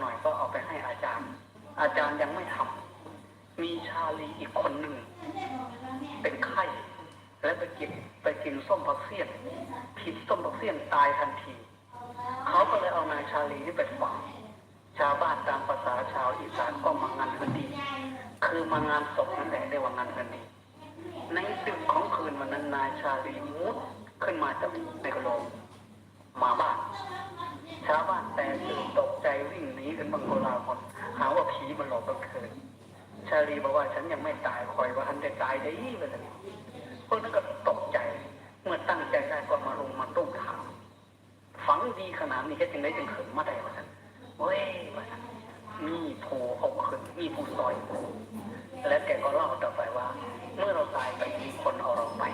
หน่อยก็เอาไปให้อาจารย์ อาจารย์ยังไม่ทำมีชาลีอีกคนหนึ่ง เป็นไข้ และไปกินไปกินส้มผักเสี้ยนผิดส้มผักเสี้ยนตายทันที เขาก็เลยเอานายชาลีนี่ไปฝังชาวบ้านตามภาษาชาวอีสานก็มางานกันดีคือมางานศพนั่นแหละได้ว่างานกันดีในดึกของคืนวันนั้นนายชาลีมุดขึ้นมาจากในกระโหลกมาบ้านชาวบ้านแต่ตื่นตก วิ่งหนีกันบังโกลาคนหาว่าผีมันหลอกกลางคืนชาลีบอกว่าฉันยังไม่ตายคอยว่าฉันจะตายได้เลยพวกนั้นก็ตกใจ เมื่อตั้งใจได้ก็มาลงมาตุ้มถามฝังดีขนาดนี้แค่จึงได้จึงขึ้นมาได้ว่าฉันเว้ยว่าฉันมีผู้เอาขึ้นมีผู้ซอยและแกก็เล่าต่อไปว่า เมื่อเราตายไปมีคนเอาเราไป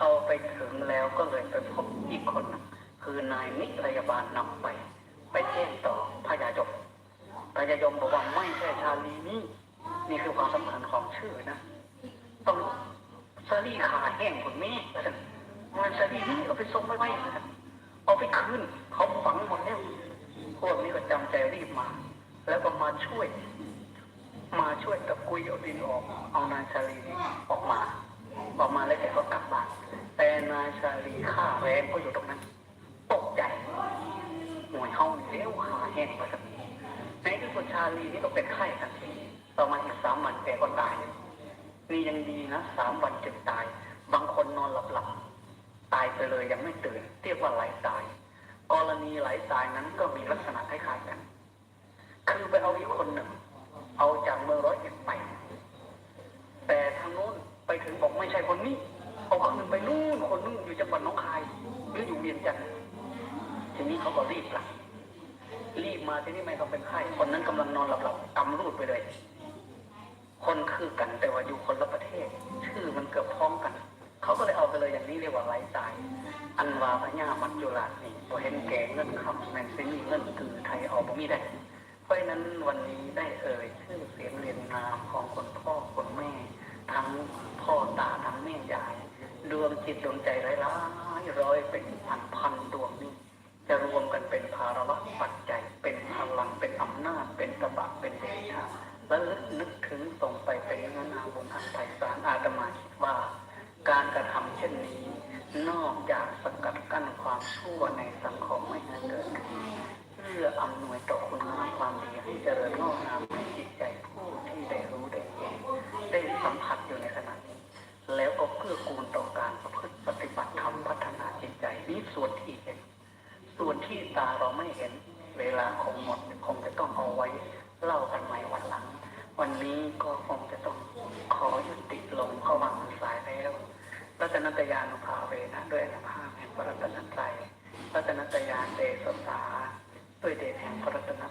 เอาไปถึงแล้วก็เลยไปพบอีกคนหนึ่งคือนายนิรยาบาลนำไป ไปแจ้งต่อพญายมพญายมบอกว่าไม่ใช่ชาลีนี่ นี่คือความสำคัญของชื่อนะต้องซาลีขาแห้งคนแม่นะท่านมันซาลีนี่เอาไปส่งไปไว้เอาไปคืนเขาฝังหมดแล้วพวกนี้ก็จำใจรีบมา แล้วก็มาช่วย มาช่วยตะกุยเอาดินออกเอานายชาลี่ออกมาออกมาแล้วแกก็กลับบ้านแต่นายชาลีฆ่าแรงก็อยู่ตรงนั้นตกใจหน่วยเฮาเลี้ยวขาแห้งไปสักในที่สุดชาลีนี่ก็เป็นไข้ทันที ต่อมาอีกสามวันแกก็ตายนี่ยังดีนะสามวันจึงตาย บางคนนอนหลับหลับๆตายไปเลยยังไม่ตื่นเรียกว่าไหลตาย กรณีไหลตายนั้นก็มีลักษณะคล้ายๆกัน คือไปเอาอีกคนหนึ่ง เอาจากเมืองร้อยเอ็ดไป แต่ทางนู้นไปถึงบอกไม่ใช่คนนี้ เอาคืนไปนู่นคนนู้นอยู่จังหวัดน้องคายหรืออยู่เวียงจันทร์ทีนี้เขาก็รีบลับรีบมาที่นี่ไม่ต้องเป็นไข้คนนั้นกำลังนอนหลับๆกำรูดไปเลย คนคือกันแต่ว่าอยู่คนละประเทศ ชื่อมันเกือบพ้องกัน เขาก็เลยเอาไปเลยอย่างนี้เรียกว่าไร้ตาย อันวาพญามัจจุราชนี่พอเห็นแก่เงินคำแมนซินี่เงินคือไทยเอาบ่มีได้ เพราะนั้นวันนี้ได้เอ่ยชื่อเสียงเรียนนามของคนพ่อคนแม่ ทั้งพ่อตาทั้งแม่ยาย ดวงจิตดวงใจไร้ายๆร้อย อกจากสกัดกั้นความชั่วในสังคมไม่ให้เกิดขึ้นเพื่ออำนวยต่อคุณงามความดีให้เจริญงอกงามในจิตใจผู้ที่ได้รู้ได้เห็นได้สัมผัสอยู่ในขณะนี้แล้วก็เพื่อกูลต่อการประพฤติปฏิบัติธรรมพัฒนาจิตใจนี้ส่วนที่เห็น ส่วนที่ตาเราไม่เห็น เวลาคงหมดคงจะต้องเอาไว้เล่ากันใหม่วันหลัง วันนี้ก็คงจะต้องขอยุติลงเข้าวางสายแล้วรัตนตยานุภาเวนะด้วยอนุภาพแห่งพระรัตนตรัยรัตนตยาเดชสาด้วยเดชแห่งพระรัตน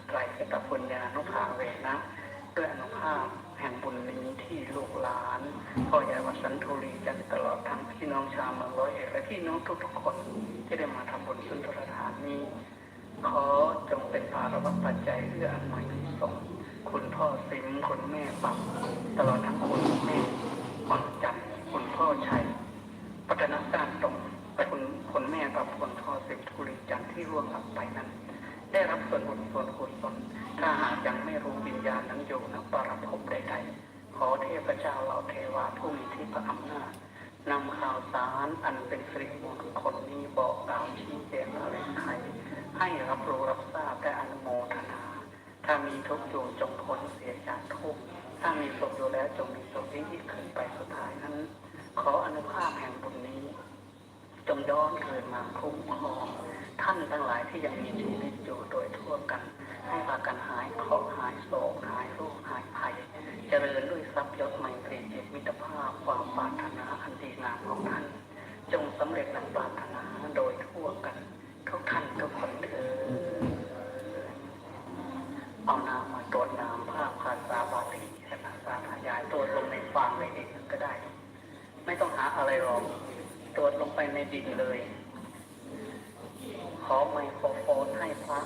ตรัยกตปุญญานุภาเวนะด้วยอนุภาพแห่งบุญนี้ที่ลูกหลานพ่อใหญ่วัดสันทุรีจันตลอดทั้งพี่น้องชาวเมืองร้อยเอ็ดและพี่น้องทุกๆคนที่ได้มาทำบุญสุนทรทานนี้ ขอจงเป็นภาระปัจจัยเพื่ออันใหม่ส่งคุณพ่อสิมคุณแม่ปับตลอดทั้งคุณแม่หวังจันคุณพ่อชัยพัฒนาการตรงและคุณคุณแม่กับคุณพ่อสิมทุริจันที่ร่วงลับไปนั้น ได้รับส่วนบุญส่วนกุศลถ้าหากยังไม่รู้วิญญาณนั้นอยู่ณปรับภพใดๆ ขอเทพเจ้าเหล่าเทวาผู้มีที่พระอำนาจนำข่าวสารอันเป็นสิริมงคลนี้บอกกล่าวชี้แจงอะไรใครให้รับรู้รับทราบและอนุโมทนา ถ้ามีทุกข์อยู่จงพ้นเสียจากทุกข์ถ้ามีสุขอยู่แล้วจงมีสุขยิ่งยิ่งขึ้นไปสุดท้ายนั้น ขออนุภาพแห่งบุญนี้ จงย้อนเกิดมาคุ้มครอง ท่านทั้งหลายที่ยังมีชีวิตอยู่โดยทั่วกัน ให้พากันหายเคราะห์หายโศกหายโรคหายภัย เจริญด้วยทรัพย์ยศไมตรีจิตมิตรภาพความปรารถนาอันดีงามของท่าน จงสำเร็จดังปรารถนาโดยทั่วกันทุกท่านทุกคนเถิดเอาน้ำมาตรวจน้ำภาพภาษาบาลีภาษาขยายตัวจลงในฟางในดินก็ได้ ไม่ต้องหาอะไรหรอกตรวจลงไปในดินเลย ขอไมโครโฟนให้พระ